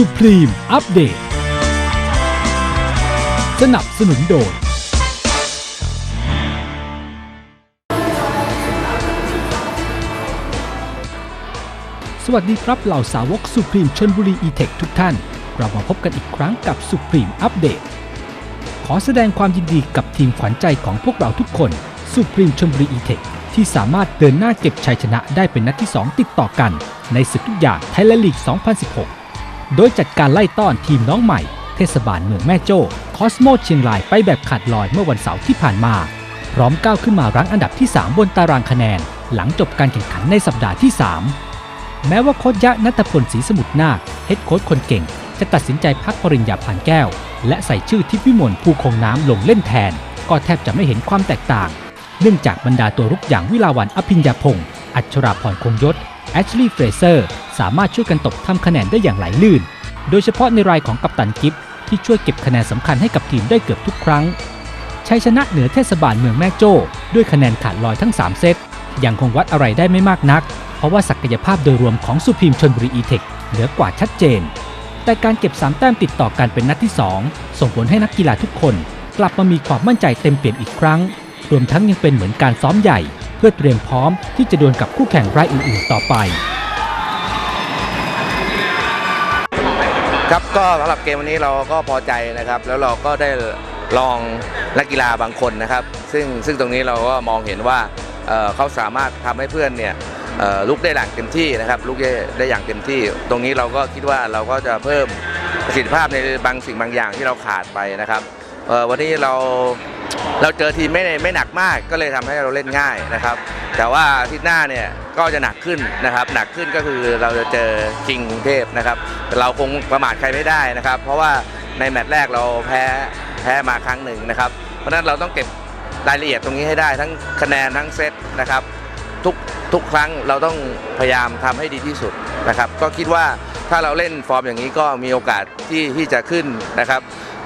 Supreme อัปเดต สนับสนุนโดย สวัสดีครับเหล่าสาวก Supreme ชนบุรี e-tech ทุกท่าน เรามาพบกันอีกครั้งกับ Supreme อัปเดต ขอแสดงความยินดีกับทีมขวัญใจของพวกเราทุกคน Supreme ชนบุรี e-tech ที่สามารถเดินหน้าเก็บชัยชนะได้เป็นนัดที่ 2 ติดต่อกัน ในศึกทุกอย่างไทยแลนด์ลีก 2016 โดยจัดการไล่ต้อนทีมน้องใหม่ เทศบาลเมืองแม่โจ้คอสโมเชียงรายไปแบบขาดลอยเมื่อวันเสาร์ที่ผ่านมา พร้อมก้าวขึ้นมารั้งอันดับที่ 3 บนตารางคะแนน หลังจบการแข่งขันในสัปดาห์ที่ 3 แม้ว่าโค้ชยะนัทพลศรีสมุทรนาคเฮดโค้ชคนเก่ง จะตัดสินใจพักปริญญาพันแก้ว และใส่ชื่อทิพย์วิมลภูคงน้ำลงเล่นแทน ก็แทบจะไม่เห็นความแตกต่าง เนื่องจากบรรดาตัวรุกอย่างวิลาวันอภิญญาพงศ์อัชราพรคงยศแอชลีย์เฟรเซอร์ สามารถช่วยกันตบทำคะแนนได้อย่างไหลลื่น โดยเฉพาะในรายของกัปตันกิฟที่ช่วยเก็บคะแนนสำคัญให้กับทีมได้เกือบทุกครั้งชัยชนะเหนือเทศบาลเมืองแม่โจ้ ด้วยคะแนนขาดลอยทั้ง 3 เซตยังคงวัดอะไรได้ไม่มากนัก เพราะว่าศักยภาพโดยรวมของสุพีมชนบุรีอีเทคเหนือกว่าชัดเจน แต่การเก็บ 3 แต้มติดต่อกันเป็นนัดที่ 2 ส่งผลให้นักกีฬาทุกคน กลับมามีความมั่นใจเต็มเปี่ยมอีกครั้ง รวมทั้งยังเป็นเหมือนการซ้อมใหญ่ เพื่อเตรียมพร้อมที่จะดวลกับคู่แข่งรายอื่นๆ ต่อไป ครับก็สำหรับเกมวันนี้เราก็พอใจนะครับ แล้วเราก็ได้ลองนักกีฬาบางคนนะครับ ซึ่งซึ่งตรงนี้เราก็มองเห็นว่าเอ่อเขาสามารถทำให้เพื่อนเนี่ยเอ่อลุกได้หลังเต็มที่นะครับลุกได้ได้อย่างเต็มที่ ตรงนี้เราก็คิดว่าเราก็จะเพิ่มประสิทธิภาพในบางสิ่งบางอย่างที่เราขาดไปนะครับเอ่อวันนี้เรา เราเจอทีมไม่ไม่หนักมากก็เลยทำให้เราเล่นง่ายนะครับ แต่ว่าทิตย์หน้าเนี่ยก็จะหนักขึ้นนะครับ หนักขึ้นก็คือเราจะเจอคิงกรุงเทพนะครับแต่เราคงประมาทใครไม่ได้นะครับ เพราะว่าในแมตช์แรกเราแพ้แพ้มาครั้งหนึ่งนะครับ เพราะฉะนั้นเราต้องเก็บรายละเอียดตรงนี้ให้ได้ทั้งคะแนนทั้งเซตนะครับทุกทุกครั้งเราต้องพยายามทำให้ดีที่สุดนะครับ ก็คิดว่าถ้าเราเล่นฟอร์มอย่างนี้ก็มีโอกาสที่ที่จะขึ้นนะครับ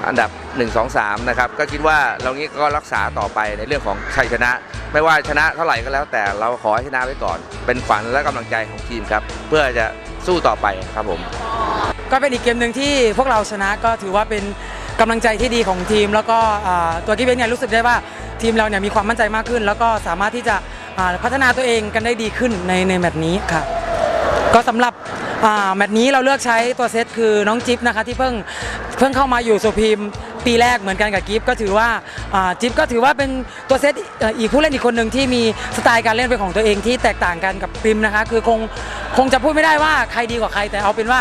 อันดับ 1 2 3นะครับก็คิดว่าเรานี้ก็รักษาต่อไปในเรื่องของชัยชนะ ไม่ว่าชนะเท่าไหร่ก็แล้ว แต่เราขอให้ชนะไว้ก่อน เป็นขวัญและกำลังใจของทีมครับ เพื่อจะสู้ต่อไปครับผม ก็เป็นอีกเกมหนึ่งที่พวกเราชนะก็ถือว่าเป็นกำลังใจที่ดีของทีม แล้วก็ตัวที่เบนเนี่ยรู้สึกได้ว่าทีมเราเนี่ยมีความมั่นใจมากขึ้น แล้วก็สามารถที่จะพัฒนาตัวเองกันได้ดีขึ้นในในแมตช์นี้ค่ะ ก็สำหรับแมตช์นี้เราเลือกใช้ตัวเซตคือน้องจิ๊บนะคะที่เพิ่งเพิ่งเข้ามาอยู่สุพีม ปีแรกเหมือนกันกับกิฟก็ถือว่าจิ๊บก็ถือว่าเป็นตัวเซตอีกผู้เล่นอีกคนหนึ่งที่มีสไตล์การเล่นเป็นของตัวเองที่แตกต่างกันกับปริมนะคะ คือคงคงจะพูดไม่ได้ว่าใครดีกว่าใครแต่เอาเป็นว่า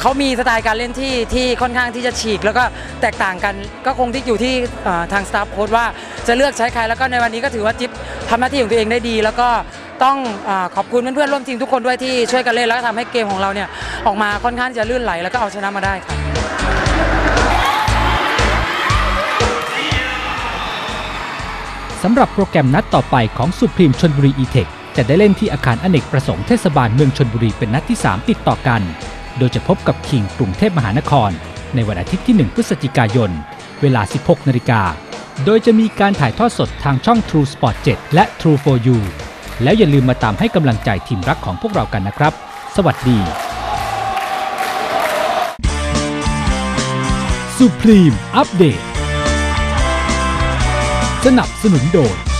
เขามีสไตล์การเล่นที่ที่ค่อนข้างที่จะฉีก แล้วก็แตกต่างกันก็คงที่อยู่ที่ทางสตาฟโค้ดว่าจะเลือกใช้ใครแล้วก็ในวันนี้ก็ถือว่าจิ๊บทำหน้าที่ของตัวเองได้ดี แล้วก็ต้องอขอบคุณเพื่อนๆร่วมทีมทุกคนด้วยที่ช่วยกันเล่นแล้วก็ทำให้เกมของเราเนี่ยออกมาค่อนข้างจะลื่นไหลแล้วก็เอาชนะมาได้ค่ะ สำหรับโปรแกรมนัดต่อไปของสุพรีมชนบุรี e-tech จะได้เล่นที่อาคารอเนกประสงค์เทศบาลเมืองชนบุรีเป็นนัดที่ 3 ติดต่อกัน โดยจะพบกับคิงกรุงเทพมหานคร ในวันอาทิตย์ที่ 1 พฤศจิกายน เวลา 16 นาฬิกา โดยจะมีการถ่ายทอดสดทางช่อง True Sport 7 และ True for You แล้วอย่าลืมมาตามให้กำลังใจทีมรักของพวกเรากันนะครับ สวัสดี Supreme อัปเดต สนับสนุนโดย